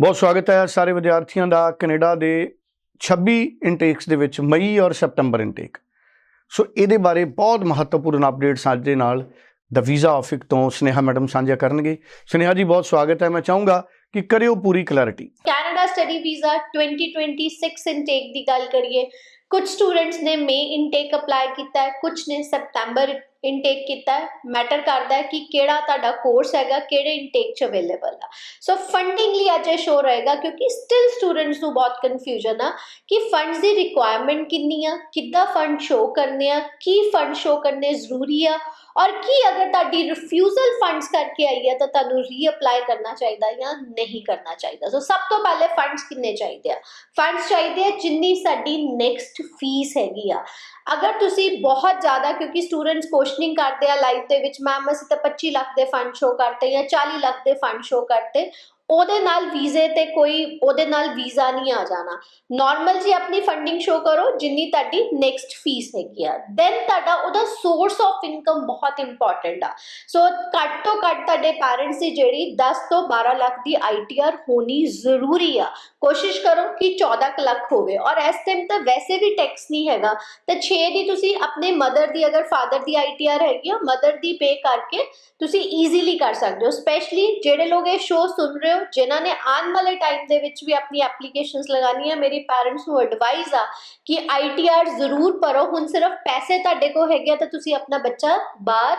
ਬਹੁਤ ਸਵਾਗਤ ਹੈ ਸਾਰੇ ਵਿਦਿਆਰਥੀਆਂ ਦਾ ਕੈਨੇਡਾ ਦੇ 26 ਇਨਟੇਕਸ ਦੇ ਵਿੱਚ, ਮਈ ਔਰ ਸਤੰਬਰ ਇਨਟੇਕ ਸੋ ਇਹਦੇ ਬਾਰੇ ਬਹੁਤ ਮਹੱਤਵਪੂਰਨ ਅਪਡੇਟਸ ਅੱਜ ਦੇ ਨਾਲ ਦ ਵੀਜ਼ਾ ਆਫਿਕ ਤੋਂ ਸਨੇਹਾ ਮੈਡਮ ਸਾਂਝਾ ਕਰਨਗੇ। ਸਨੇਹਾ ਜੀ, ਬਹੁਤ ਸਵਾਗਤ ਹੈ। ਮੈਂ ਚਾਹੂੰਗਾ ਕਿ ਕਰਿਓ ਪੂਰੀ clarity Canada study visa 2026 intake ਦੀ ਗੱਲ ਕਰੀਏ ਕੁਝ ਸਟੂਡੈਂਟਸ ਨੇ ਮਈ ਇਨਟੇਕ ਅਪਲਾਈ ਕੀਤਾ ਹੈ ਕੁਝ ਨੇ ਸਤੰਬਰ ਇਨਟੇਕ ਕੀਤਾ। ਮੈਟਰ ਕਰਦਾ ਹੈ ਕਿ ਕਿਹੜਾ ਤੁਹਾਡਾ ਕੋਰਸ ਹੈਗਾ, ਕਿਹੜੇ ਇਨਟੇਕ ਚ ਅਵੇਲੇਬਲ ਆ। ਸੋ ਫੰਡਿੰਗ ਲਈ ਅੱਜ ਸ਼ੋ ਰਹੇਗਾ, ਕਿਉਂਕਿ ਸਟਿਲ ਸਟੂਡੈਂਟਸ ਨੂੰ ਬਹੁਤ ਕਨਫਿਊਜ਼ਨ ਆ ਕਿ ਫੰਡਸ ਦੀ ਰਿਕੁਆਇਰਮੈਂਟ ਕਿੰਨੀ ਆ, ਕਿੱਦਾਂ ਫੰਡ ਸ਼ੋ ਕਰਨੇ ਆ, ਕੀ ਫੰਡ ਸ਼ੋ ਕਰਨੇ ਜ਼ਰੂਰੀ ਆ, ਔਰ ਕੀ ਅਗਰ ਤੁਹਾਡੀ ਰਿਫਿਊਜ਼ਲ ਫੰਡਸ ਕਰਕੇ ਆਈ ਹੈ ਤਾਂ ਤੁਹਾਨੂੰ ਰੀਅਪਲਾਈ ਕਰਨਾ ਚਾਹੀਦਾ ਜਾਂ ਨਹੀਂ ਕਰਨਾ ਚਾਹੀਦਾ। ਸੋ ਸਭ ਤੋਂ ਪਹਿਲੇ ਫੰਡਸ ਕਿੰਨੇ ਚਾਹੀਦੇ ਆ? ਫੰਡਸ ਚਾਹੀਦੇ ਆ ਜਿੰਨੀ ਸਾਡੀ ਨੈਕਸਟ ਫੀਸ ਹੈਗੀ ਆ। ਅਗਰ ਤੁਸੀਂ ਬਹੁਤ ਜ਼ਿਆਦਾ, ਕਿਉਂਕਿ ਸਟੂਡੈਂਟਸ ਕੁਐਸਚਨਿੰਗ ਕਰਦੇ ਆ ਲਾਈਵ ਦੇ ਵਿੱਚ ਮੈਮ ਅਸੀਂ ਤਾਂ 25 ਲੱਖ ਦੇ ਫੰਡ ਸ਼ੋ ਕਰਤੇ ਜਾਂ 40 ਲੱਖ ਦੇ ਫੰਡ ਸ਼ੋ ਕਰਤੇ, ਉਹਦੇ ਨਾਲ ਵੀਜ਼ੇ ਤੇ ਕੋਈ, ਉਹਦੇ ਨਾਲ ਵੀਜ਼ਾ ਨਹੀਂ ਆ ਜਾਣਾ। ਨਾਰਮਲ ਜੀ ਆਪਣੀ ਫੰਡਿੰਗ ਸ਼ੋ ਕਰੋ, ਜਿੰਨੀ ਤੁਹਾਡੀ ਨੈਕਸਟ ਫੀਸ ਹੈਗੀ ਆ। ਦੈਨ ਤੁਹਾਡਾ ਉਹਦਾ ਸੋਰਸ ਆਫ ਇਨਕਮ ਬਹੁਤ ਇੰਪੋਰਟੈਂਟ ਆ। ਸੋ ਘੱਟ ਤੋਂ ਘੱਟ ਤੁਹਾਡੇ ਪੈਰੈਂਟਸ ਦੀ ਜਿਹੜੀ 10 ਤੋਂ 12 ਲੱਖ ਦੀ ਆਈਟੀਆਰ ਹੋਣੀ ਜ਼ਰੂਰੀ ਆ। ਕੋਸ਼ਿਸ਼ ਕਰੋ ਕਿ 14 ਕੁ ਲੱਖ ਹੋਵੇ। ਔਰ ਇਸ ਟਾਈਮ ਤਾਂ ਵੈਸੇ ਵੀ ਟੈਕਸ ਨਹੀਂ ਹੈਗਾ। ਤਾਂ 6 ਦੀ ਤੁਸੀਂ ਆਪਣੇ ਮਦਰ ਦੀ, ਅਗਰ ਫਾਦਰ ਦੀ ਆਈਟੀਆਰ ਹੈਗੀ ਆ ਮਦਰ ਦੀ ਪੇ ਕਰਕੇ ਤੁਸੀਂ ਈਜ਼ੀਲੀ ਕਰ ਸਕਦੇ ਹੋ। ਸਪੈਸ਼ਲੀ ਜਿਹੜੇ ਲੋਕ ਇਹ ਸ਼ੋਅ ਸੁਣ ਰਹੇ ਹੋ, ਜਿਨ੍ਹਾਂ ਨੇ ਆਉਣ ਵਾਲੇ ਟਾਈਮ ਦੇ ਵਿੱਚ ਵੀ ਆਪਣੀ ਐਪਲੀਕੇਸ਼ਨਸ ਲਗਾਉਣੀ ਹੈ ਮੇਰੀ ਪੈਰੈਂਟਸ ਨੂੰ ਐਡਵਾਈਸ ਆ ਕਿ ਆਈਟੀਆਰ ਜ਼ਰੂਰ ਭਰੋ। ਹੁਣ ਸਿਰਫ ਪੈਸੇ ਤੁਹਾਡੇ ਕੋਲ ਹੈਗੇ ਆ, ਤਾਂ ਤੁਸੀਂ ਆਪਣਾ ਬੱਚਾ ਬਾਹਰ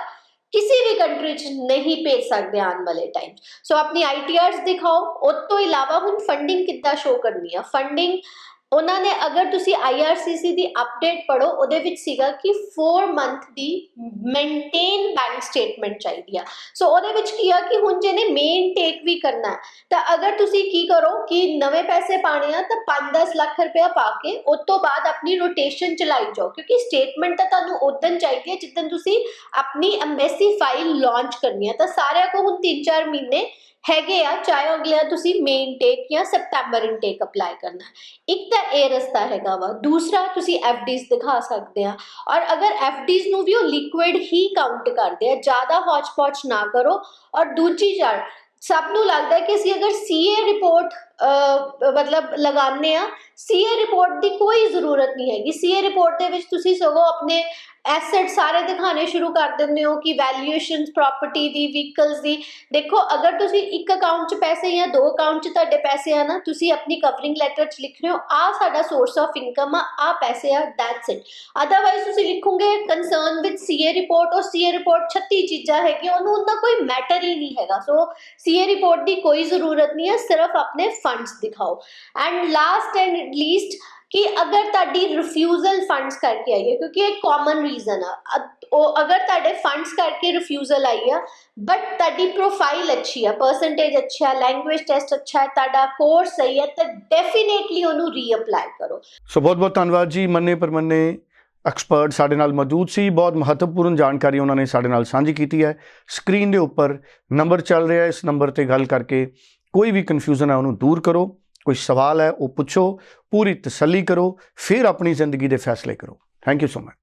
ਕਿਸੇ ਵੀ ਕੰਟਰੀ 'ਚ ਨਹੀਂ ਭੇਜ ਸਕਦੇ ਆਉਣ ਵਾਲੇ ਟਾਈਮ ਸੋ ਆਪਣੀ ਆਈਟੀਆਰਸ ਦਿਖਾਓ ਉਸ ਤੋਂ ਇਲਾਵਾ ਹੁਣ ਫੰਡਿੰਗ ਕਿੱਦਾਂ ਸ਼ੋ ਕਰਨੀ ਆ ਫੰਡਿੰਗ ਉਹਨਾਂ ਨੇ ਅਗਰ ਤੁਸੀਂ IRCC ਦੀ ਅਪਡੇਟ ਪੜੋ ਉਹਦੇ ਵਿੱਚ ਸੀਗਾ ਕਿ 4 ਮੰਥ ਦੀ ਮੇਨਟੇਨ ਬੈਂਕ ਸਟੇਟਮੈਂਟ ਚਾਹੀਦੀ ਆ। ਸੋ ਉਹਦੇ ਵਿੱਚ ਕੀ ਆ ਕਿ ਹੁਣ ਜਿਹਨੇ ਮੇਨ ਟੇਕ ਵੀ ਕਰਨਾ ਤਾਂ ਅਗਰ ਤੁਸੀਂ ਕੀ ਕਰੋ ਕਿ ਨਵੇਂ ਪੈਸੇ ਪਾਣੇ ਆ, ਤਾਂ 5-10 ਲੱਖ ਰੁਪਇਆ ਪਾ ਕੇ ਉਸ ਤੋਂ ਬਾਅਦ ਆਪਣੀ ਰੋਟੇਸ਼ਨ ਚਲਾਈ ਜਾਓ, ਕਿਉਂਕਿ ਸਟੇਟਮੈਂਟ ਤਾਂ ਤੁਹਾਨੂੰ ਉਦੋਂ ਚਾਹੀਦੀ ਹੈ ਜਿੱਦਣ ਤੁਸੀਂ ਆਪਣੀ ਐਮਬੈਸੀ ਫਾਈਲ ਲਾਂਚ ਕਰਨੀ ਹੈ। ਤਾਂ ਸਾਰਿਆਂ ਕੋ ਹੁਣ 3-4 ਮਹੀਨੇ ਹੈਗੇ ਆ, ਚਾਹੇ ਅਗਲੇ ਤੁਸੀਂ ਮੇਨ ਇਨਟੇਕ ਜਾਂ ਸਪਟੈਂਬਰ ਇਨਟੇਕ ਅਪਲਾਈ ਕਰਨਾ। ਇੱਕ ਤਾਂ ਇਹ ਰਸਤਾ ਹੈਗਾ ਵਾ। ਦੂਸਰਾ, ਤੁਸੀਂ ਐਫਡੀਜ਼ ਦਿਖਾ ਸਕਦੇ ਆ। ਔਰ ਅਗਰ ਐਫਡੀਜ਼ ਨੂੰ ਵੀ ਉਹ ਲਿਕੁਇਡ ਹੀ ਕਾਊਂਟ ਕਰਦੇ ਆ, ਜ਼ਿਆਦਾ ਹੌਚ-ਪੌਚ ਨਾ ਕਰੋ। ਔਰ ਦੂਜੀ ਜੜ ਸਭ ਨੂੰ ਲੱਗਦਾ ਕਿ ਅਸੀਂ ਅਗਰ ਸੀਏ ਰਿਪੋਰਟ ਮਤਲਬ ਲਗਾਉਂਦੇ ਆ ਸੀਏ ਰਿਪੋਰਟ ਦੀ ਕੋਈ ਜ਼ਰੂਰਤ ਨਹੀਂ ਹੈਗੀ। ਸੀਏ ਰਿਪੋਰਟ ਦੇ ਵਿੱਚ ਤੁਸੀਂ ਸਗੋਂ ਆਪਣੇ ਐਸੈਟ ਸਾਰੇ ਦਿਖਾਣੇ ਸ਼ੁਰੂ ਕਰ ਦਿੰਦੇ ਹੋ ਕਿ ਵੈਲਿਊਏਸ਼ਨਸ ਪ੍ਰਾਪਰਟੀ ਦੀ ਵਹੀਕਲਸ ਦੀ। ਦੇਖੋ, ਅਗਰ ਤੁਸੀਂ ਇੱਕ ਅਕਾਊਂਟ 'ਚ ਪੈਸੇ ਜਾਂ ਦੋ ਅਕਾਊਂਟ 'ਚ ਤੁਹਾਡੇ ਪੈਸੇ ਆ ਨਾ, ਤੁਸੀਂ ਆਪਣੀ ਕਵਰਿੰਗ ਲੈਟਰ 'ਚ ਲਿਖ ਰਹੇ ਹੋ ਆ ਸਾਡਾ ਸੋਰਸ ਆਫ ਇਨਕਮ ਆ ਆ ਪੈਸੇ ਆ ਦੈਟਸ ਇਟ ਅਦਰਵਾਈਜ਼ ਤੁਸੀਂ ਲਿਖੋਗੇ ਕੰਸਰਨ ਵਿਦ ਸੀਏ ਰਿਪੋਰਟ ਔਰ ਸੀਏ ਰਿਪੋਰਟ 36 ਚੀਜ਼ਾਂ ਹੈਗੀਆਂ, ਉਹਨੂੰ ਉਹਦਾ ਕੋਈ ਮੈਟਰ ਹੀ ਨਹੀਂ ਹੈਗਾ। ਸੋ ਸੀਏ ਰਿਪੋਰਟ ਦੀ ਕੋਈ ਜ਼ਰੂਰਤ ਨਹੀਂ ਹੈ, ਸਿਰਫ ਆਪਣੇ ਫੰਡਸ ਦਿਖਾਓ। ਐਂਡ ਲਾਸਟ ਐਂਡ ਲੀਸਟ ਕਿ ਅਗਰ ਤੁਹਾਡੀ ਰਿਫਿਊਜ਼ਲ ਫੰਡਸ ਕਰਕੇ ਆਈ ਹੈ, ਕਿਉਂਕਿ ਇਹ ਕਾਮਨ ਰੀਜ਼ਨ ਆ। ਉਹ ਅਗਰ ਤੁਹਾਡੇ ਫੰਡਸ ਕਰਕੇ ਰਿਫਿਊਜ਼ਲ ਆਈ ਆ ਬਟ ਤੁਹਾਡੀ ਪ੍ਰੋਫਾਈਲ ਅੱਛੀ ਆ ਪਰਸੈਂਟੇਜ ਅੱਛਾ ਲੈਂਗੁਏਜ ਟੈਸਟ ਅੱਛਾ ਹੈ, ਤੁਹਾਡਾ ਕੋਰਸ ਸਹੀ ਹੈ, ਤਾਂ ਡੈਫੀਨੇਟਲੀ ਉਹਨੂੰ ਰੀਅਪਲਾਈ ਕਰੋ। ਸੋ ਬਹੁਤ ਬਹੁਤ ਧੰਨਵਾਦ ਜੀ। ਮੰਨੇ ਪਰਮੰਨੇ ਐਕਸਪਰਟ ਸਾਡੇ ਨਾਲ ਮੌਜੂਦ ਸੀ। ਬਹੁਤ ਮਹੱਤਵਪੂਰਨ ਜਾਣਕਾਰੀ ਉਹਨਾਂ ਨੇ ਸਾਡੇ ਨਾਲ ਸਾਂਝੀ ਕੀਤੀ ਹੈ। ਸਕਰੀਨ ਦੇ ਉੱਪਰ ਨੰਬਰ ਚੱਲ ਰਿਹਾ ਹੈ। ਇਸ ਨੰਬਰ ਤੇ ਗੱਲ ਕਰਕੇ ਕੋਈ ਵੀ ਕਨਫਿਊਜ਼ਨ ਹੈ, ਉਹਨੂੰ ਦੂਰ ਕਰੋ, ਕੋਈ ਸਵਾਲ ਹੈ, ਉਹ ਪੁੱਛੋ, ਪੂਰੀ ਤਸੱਲੀ ਕਰੋ, ਫਿਰ ਆਪਣੀ ਜ਼ਿੰਦਗੀ ਦੇ ਫੈਸਲੇ ਕਰੋ। Thank you so much